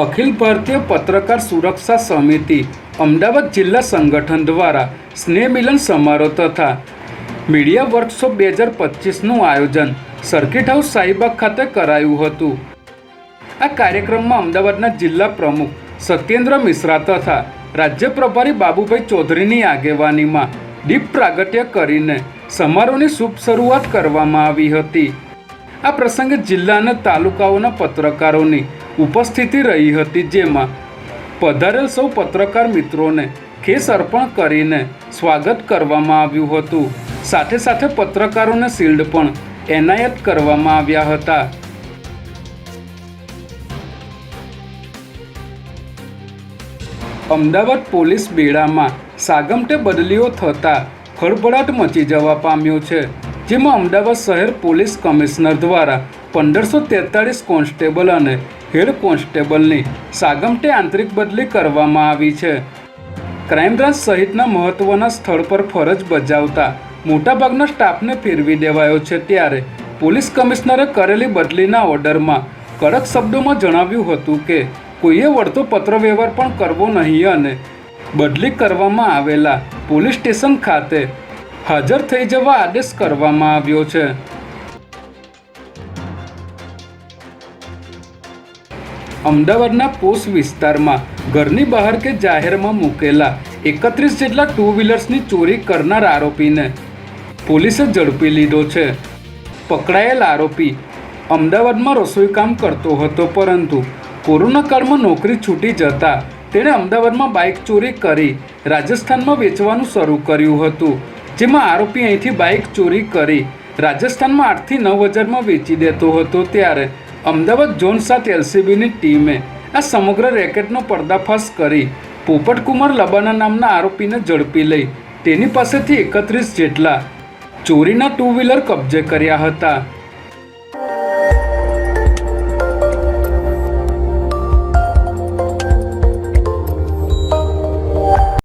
અખિલ ભારતીય પત્રકાર સુરક્ષા સમિતિ અમદાવાદ જિલ્લા સંગઠન દ્વારા સ્નેહ મિલન સમારોહ તથા મીડિયા વર્કશોપ બે હજાર પચીસનું આયોજન સર્કિટ હાઉસ સાહીબાગ ખાતે કરાયું હતું. આ કાર્યક્રમમાં અમદાવાદના જિલ્લા પ્રમુખ સત્યેન્દ્ર મિશ્રા તથા રાજ્ય પ્રભારી બાબુભાઈ ચૌધરીની આગેવાનીમાં દીપ પ્રાગટ્ય કરીને સમારોહની શુભ શરૂઆત કરવામાં આવી હતી. આ પ્રસંગે જિલ્લાના તાલુકાઓના પત્રકારોની ઉપસ્થિતિ રહી હતી, જેમાં પધારેલ સૌ પત્રકાર મિત્રોને ખેસ અર્પણ કરીને સ્વાગત કરવામાં આવ્યું હતું. સાથે સાથે પત્રકારોને શિલ્ડ પણ એનાયત કરવામાં આવ્યા હતા. અમદાવાદ પોલીસ બેડામાં સાગમટે બદલીઓ થતાં ખળભળાટ મચી જવા પામ્યો છે. જેમાં અમદાવાદ શહેર પોલીસ કમિશનર દ્વારા પંદરસો તેતાળીસ કોન્સ્ટેબલ અને હેડ કોન્સ્ટેબલની સાગમટે આંતરિક બદલી કરવામાં આવી છે. ક્રાઇમ બ્રાન્ચ સહિતના મહત્વના સ્થળ પર ફરજ બજાવતા મોટાભાગના સ્ટાફને ફેરવી દેવાયો છે ત્યારે પોલીસ કમિશનરે કરેલી બદલીના ઓર્ડરમાં કડક શબ્દોમાં જણાવ્યું હતું કે કોઈએ વળતો પત્રવ્યવહાર પણ કરવો નહીં અને બદલી કરવામાં આવેલા પોલીસ સ્ટેશન ખાતે હાજર થઈ જવા આદેશ કરવામાં આવ્યો છે. અમદાવાદના પોસ વિસ્તારમાં ઘરની બહાર કે જાહેરમાં મૂકેલા એકત્રીસ જેટલા ટુ વ્હીલર્સની ચોરી કરનાર આરોપીને પોલીસે ઝડપી લીધો છે. પકડાયેલ આરોપી અમદાવાદમાં રસોઈ કામ કરતો હતો, પરંતુ કોરોના કાળમાં નોકરી છૂટી જતા તેણે અમદાવાદમાં બાઇક ચોરી કરી રાજસ્થાનમાં વેચવાનું શરૂ કર્યું હતું. જેમાં આરોપી અહીંથી બાઇક ચોરી કરી રાજસ્થાનમાં આઠથી નવ હજારમાં વેચી દેતો હતો ત્યારે અમદાવાદ ઝોન સાત એલસીબીની ટીમે આ સમગ્ર રેકેટનો પર્દાફાશ કરી પોપટકુમાર લબાના નામના આરોપીને ઝડપી લઈ તેની પાસેથી એકત્રીસ જેટલા ચોરીના ટુ વ્હીલર કબજે કર્યા હતા.